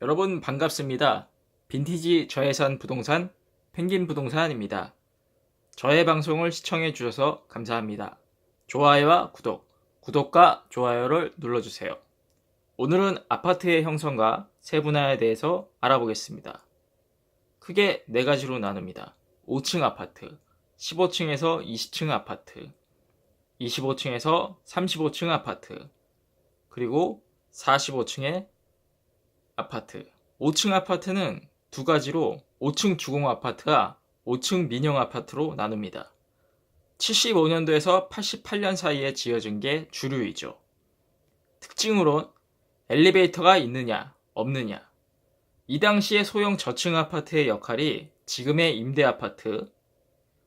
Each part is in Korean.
여러분 반갑습니다. 빈티지 저예산 부동산 펭귄 부동산입니다. 저의 방송을 시청해 주셔서 감사합니다. 좋아요와 구독, 구독과 좋아요를 눌러주세요. 오늘은 아파트의 형성과 세분화에 대해서 알아보겠습니다. 크게 네 가지로 나눕니다. 5층 아파트, 15층에서 20층 아파트, 25층에서 35층 아파트, 그리고 45층의 아파트. 5층 아파트는 두 가지로 5층 주공 아파트와 5층 민영 아파트로 나눕니다. 75년도에서 88년 사이에 지어진 게 주류이죠. 특징으론 엘리베이터가 있느냐, 없느냐. 이 당시의 소형 저층 아파트의 역할이 지금의 임대 아파트,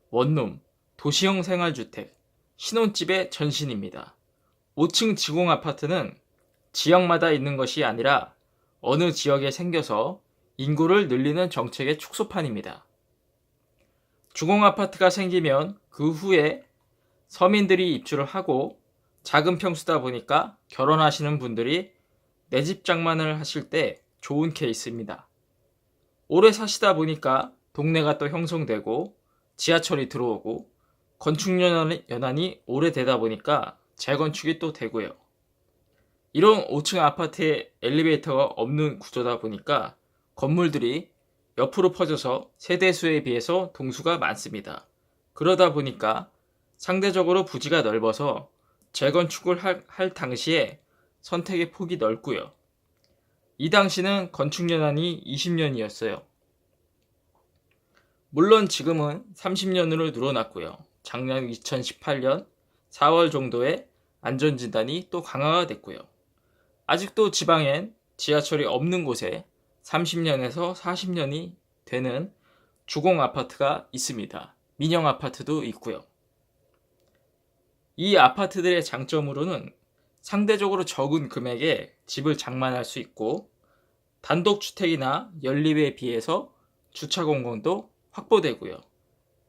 원룸, 도시형 생활주택, 신혼집의 전신입니다. 5층 지공 아파트는 지역마다 있는 것이 아니라 어느 지역에 생겨서 인구를 늘리는 정책의 축소판입니다. 주공 아파트가 생기면 그 후에 서민들이 입주를 하고 작은 평수다 보니까 결혼하시는 분들이 내 집 장만을 하실 때 좋은 케이스입니다. 오래 사시다 보니까 동네가 또 형성되고 지하철이 들어오고 건축 연한이, 오래되다 보니까 재건축이 또 되고요. 이런 5층 아파트에 엘리베이터가 없는 구조다 보니까 건물들이 옆으로 퍼져서 세대수에 비해서 동수가 많습니다. 그러다 보니까 상대적으로 부지가 넓어서 재건축을 할, 할 당시에 선택의 폭이 넓고요. 이 당시는 건축 연한이 20년이었어요. 물론 지금은 30년으로 늘어났고요. 작년 2018년 4월 정도에 안전진단이 또 강화가 됐고요. 아직도 지방엔 지하철이 없는 곳에 30년에서 40년이 되는 주공 아파트가 있습니다. 민영 아파트도 있고요. 이 아파트들의 장점으로는 상대적으로 적은 금액에 집을 장만할 수 있고 단독주택이나 연립에 비해서 주차 공간도 확보되고요.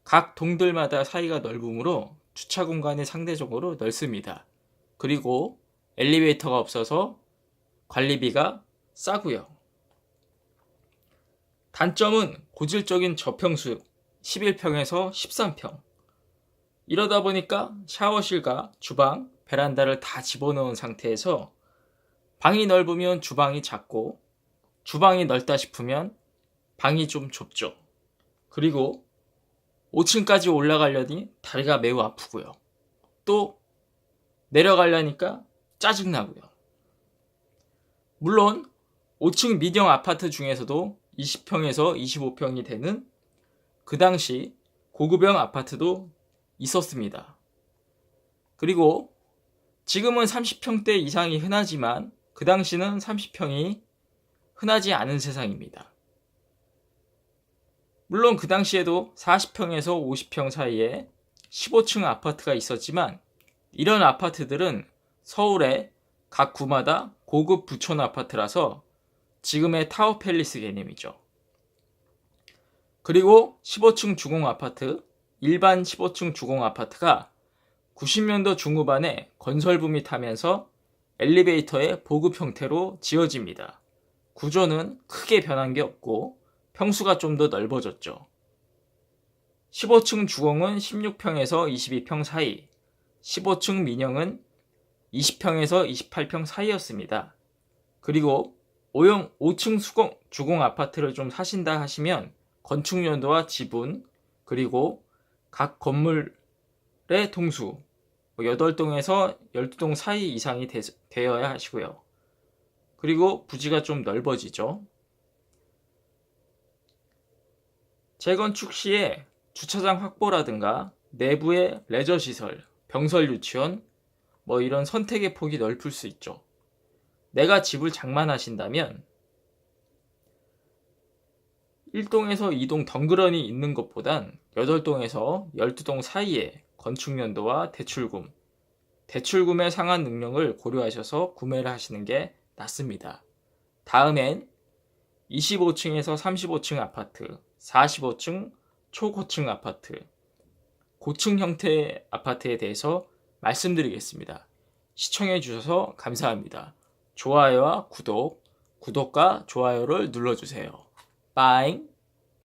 각 동들마다 사이가 넓으므로 주차 공간이 상대적으로 넓습니다. 그리고 엘리베이터가 없어서 관리비가 싸고요. 단점은 고질적인 저평수 11평에서 13평. 이러다 보니까 샤워실과 주방, 베란다를 다 집어넣은 상태에서 방이 넓으면 주방이 작고 주방이 넓다 싶으면 방이 좀 좁죠. 그리고 5층까지 올라가려니 다리가 매우 아프고요. 또 내려가려니까 짜증나고요. 물론 5층 미정 아파트 중에서도 20평에서 25평이 되는 그 당시 고급형 아파트도 있었습니다. 그리고 지금은 30평대 이상이 흔하지만 그 당시는 30평이 흔하지 않은 세상입니다. 물론 그 당시에도 40평에서 50평 사이에 15층 아파트가 있었지만 이런 아파트들은 서울의 각 구마다 고급 부촌 아파트라서 지금의 타워 팰리스 개념이죠. 그리고 15층 주공 아파트, 일반 15층 주공 아파트가 90년도 중후반에 건설 붐이 타면서 엘리베이터의 보급 형태로 지어집니다. 구조는 크게 변한 게 없고 평수가 좀 더 넓어졌죠. 15층 주공은 16평에서 22평 사이, 15층 민영은 20평에서 28평 사이였습니다. 그리고 5형 5층 수공, 주공 아파트를 좀 사신다 하시면 건축 연도와 지분 그리고 각 건물의 동수 8동에서 12동 사이 이상이 되, 되어야 하시고요. 그리고 부지가 좀 넓어지죠. 재건축 시에 주차장 확보라든가 내부의 레저 시설, 병설 유치원, 뭐 이런 선택의 폭이 넓을 수 있죠. 내가 집을 장만하신다면 1동에서 2동 덩그러니 있는 것보단 8동에서 12동 사이에 건축연도와 대출금, 대출금에 상한 능력을 고려하셔서 구매를 하시는 게 낫습니다. 다음엔 25층에서 35층 아파트, 45층 초고층 아파트, 고층 형태의 아파트에 대해서 말씀드리겠습니다. 시청해 주셔서 감사합니다. 좋아요와 구독, 구독과 좋아요를 눌러주세요. 빠잉!